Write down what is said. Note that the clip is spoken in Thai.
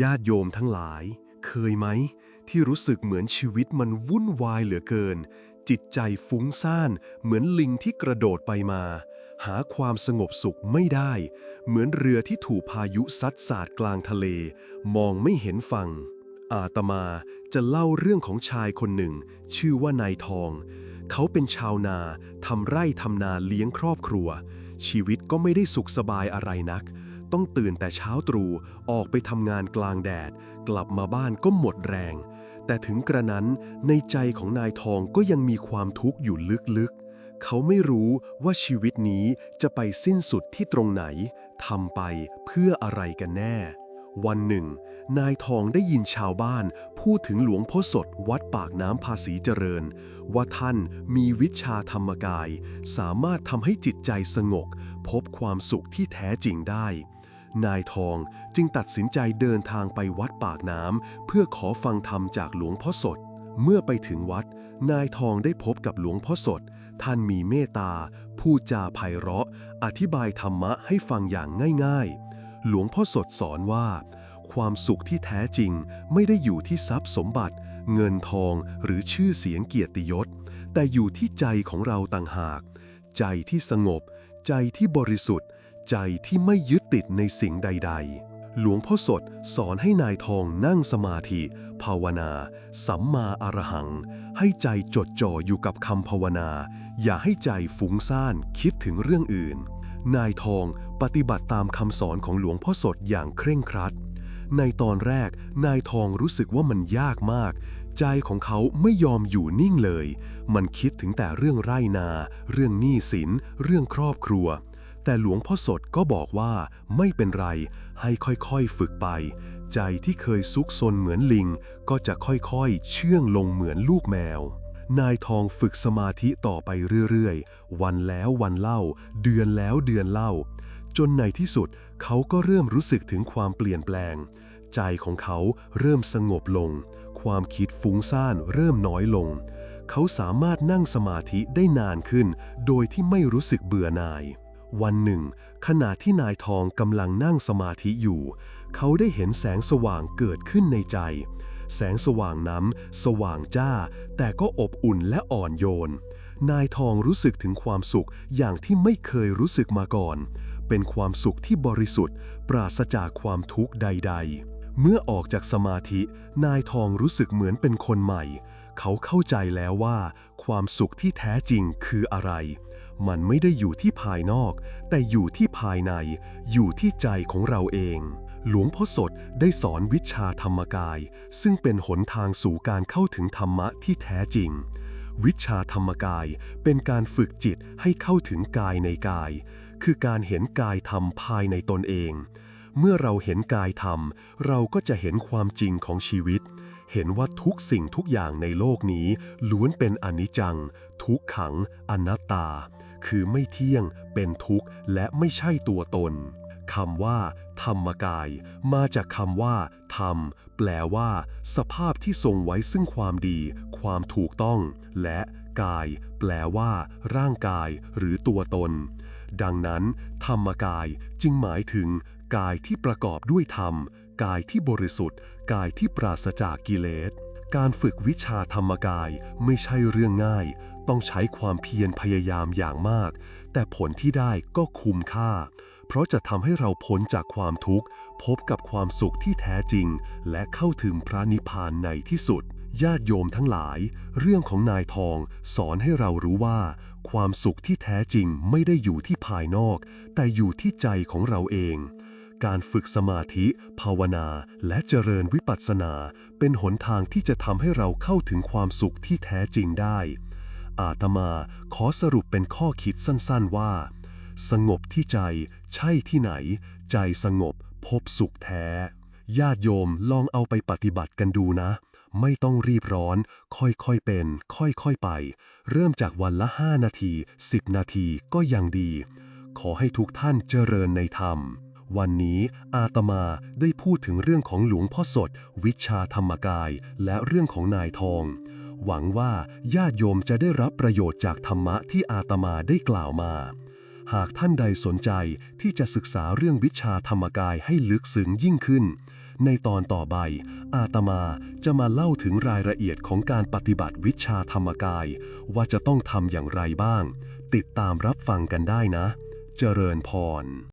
ญาติโยมทั้งหลาย เคยไหม ที่รู้สึกเหมือนชีวิตมันวุ่นวายเหลือเกิน จิตใจฟุ้งซ่าน เหมือนลิงที่กระโดดไปมา หาความสงบสุขไม่ได้ เหมือนเรือที่ถูกพายุซัดสาดกลางทะเล มองไม่เห็นฝั่ง อาตมาจะเล่าเรื่องของชายคนหนึ่ง ชื่อว่านายทอง เขาเป็นชาวนาทำไร่ทำนาเลี้ยงครอบครัว ชีวิตก็ไม่ได้สุขสบายอะไรนัก ต้องตื่นแต่เช้าตรู่ออกไปทำงานกลางแดด กลับมาบ้านก็หมดแรง แต่ถึงกระนั้นในใจของนายทองก็ยังมีความทุกข์อยู่ลึกๆ เขาไม่รู้ว่าชีวิตนี้จะไปสิ้นสุดที่ตรงไหนทำไปเพื่ออะไรกันแน่ วันหนึ่ง นายทองได้ยินชาวบ้าน พูดถึงหลวงพ่อสดวัดปากน้ำภาษีเจริญ ว่าท่านมีวิชาธรรมกาย สามารถทำให้จิตใจสงบพบความสุขที่แท้จริงได้ นายทองจึงตัดสินใจเดินทางไปวัดปากน้ำเพื่อขอฟังธรรมจากหลวงพ่อสด เมื่อไปถึงวัด นายทองได้พบกับหลวงพ่อสด ท่านมีเมตตาพูดจาไพเราะ อธิบายธรรมะให้ฟังอย่างง่ายๆ หลวงพ่อสดสอนว่า ความสุขที่แท้จริงไม่ได้อยู่ที่ทรัพย์สมบัติ เงินทองหรือชื่อเสียงเกียรติยศ แต่อยู่ที่ใจของเราต่างหาก ใจที่สงบ ใจที่บริสุทธิ์ ใจที่ไม่ยึดติดในสิ่งใด ๆ หลวงพ่อสดสอนให้นายทองนั่งสมาธิ ภาวนา สัมมาอรหัง ให้ใจจดจ่ออยู่กับคำภาวนา อย่าให้ใจฟุ้งซ่านคิดถึงเรื่องอื่น นายทองปฏิบัติตามคำสอนของหลวงพ่อสดอย่างเคร่งครัด ในตอนแรกนายทองรู้สึกว่ามันยากมาก ใจของเขาไม่ยอมอยู่นิ่งเลย มันคิดถึงแต่เรื่องไร่นา เรื่องหนี้สิน เรื่องครอบครัว แต่หลวงพ่อสดก็บอกว่าไม่เป็นไร ให้ค่อยๆฝึกไป ใจที่เคยซุกซนเหมือนลิง ก็จะค่อยๆ เชื่องลงเหมือนลูกแมว นายทองฝึกสมาธิต่อไปเรื่อยๆ วันแล้ววันเล่า เดือนแล้วเดือนเล่า จนในที่สุดเขาก็เริ่มรู้สึกถึงความเปลี่ยนแปลง ใจของเขาเริ่มสงบลง ความคิดฟุ้งซ่านเริ่มน้อยลงเขาสามารถนั่งสมาธิได้นานขึ้น โดยที่ไม่รู้สึกเบื่อหน่าย วันหนึ่ง ขณะที่นายทองกำลังนั่งสมาธิอยู่ เขาได้เห็นแสงสว่างเกิดขึ้นในใจ แสงสว่างนั้นสว่างจ้า แต่ก็อบอุ่นและอ่อนโยน นายทองรู้สึกถึงความสุขอย่างที่ไม่เคยรู้สึกมาก่อน เป็นความสุขที่บริสุทธิ์ ปราศจากความทุกข์ใด ๆ เมื่อออกจากสมาธิ นายทองรู้สึกเหมือนเป็นคนใหม่ เขาเข้าใจแล้วว่า ความสุขที่แท้จริงคืออะไร มันไม่ได้อยู่ที่ภายนอก แต่อยู่ที่ภายใน อยู่ที่ใจของเราเอง หลวงพ่อสดได้สอนวิชาธรรมกาย ซึ่งเป็นหนทางสู่การเข้าถึงธรรมะที่แท้จริง วิชาธรรมกายเป็นการฝึกจิตให้เข้าถึงกายในกาย คือการเห็นกายธรรมภายในตนเอง เมื่อเราเห็นกายธรรม เราก็จะเห็นความจริงของชีวิตเห็นว่าทุกสิ่งทุกอย่างในโลกนี้ล้วนเป็นอนิจจัง ทุกขัง อนัตตา คือไม่เที่ยง เป็นทุกข์ และไม่ใช่ตัวตนคำว่า ธรรมกาย มาจากคำว่า ธรรม แปลว่า สภาพที่ทรงไว้ซึ่งความดี ความถูกต้อง และกาย แปลว่า ร่างกาย หรือตัวตน ดังนั้น ธรรมกายจึงหมายถึง กายที่ประกอบด้วยธรรม กายที่บริสุทธิ์ กายที่ปราศจากกิเลสการฝึกวิชาธรรมกายไม่ใช่เรื่องง่าย ต้องใช้ความเพียรพยายามอย่างมาก แต่ผลที่ได้ก็คุ้มค่า เพราะจะทำให้เราพ้นจากความทุกข์ พบกับความสุขที่แท้จริง และเข้าถึงพระนิพพานในที่สุด ญาติโยมทั้งหลาย เรื่องของนายทองสอนให้เรารู้ว่า ความสุขที่แท้จริงไม่ได้อยู่ที่ภายนอก แต่อยู่ที่ใจของเราเองการฝึกสมาธิ ภาวนา และเจริญวิปัสสนา เป็นหนทางที่จะทำให้เราเข้าถึงความสุขที่แท้จริงได้ อาตมาขอสรุปเป็นข้อคิดสั้นๆว่า สงบที่ใจใช่ที่ไหน ใจสงบพบสุขแท้ ญาติโยมลองเอาไปปฏิบัติกันดูนะ ไม่ต้องรีบร้อน ค่อยๆเป็น ค่อยๆไป เริ่มจากวันละ 5 นาที 10 นาทีก็ยังดี ขอให้ทุกท่านเจริญในธรรมวันนี้อาตมาได้พูดถึงเรื่องของหลวงพ่อสด วิชาธรรมกาย และเรื่องของนายทอง หวังว่าญาติโยมจะได้รับประโยชน์จากธรรมะที่อาตมาได้กล่าวมา หากท่านใดสนใจที่จะศึกษาเรื่องวิชาธรรมกายให้ลึกซึ้งยิ่งขึ้น ในตอนต่อไป อาตมาจะมาเล่าถึงรายละเอียดของการปฏิบัติวิชาธรรมกาย ว่าจะต้องทำอย่างไรบ้าง ติดตามรับฟังกันได้นะ เจริญพร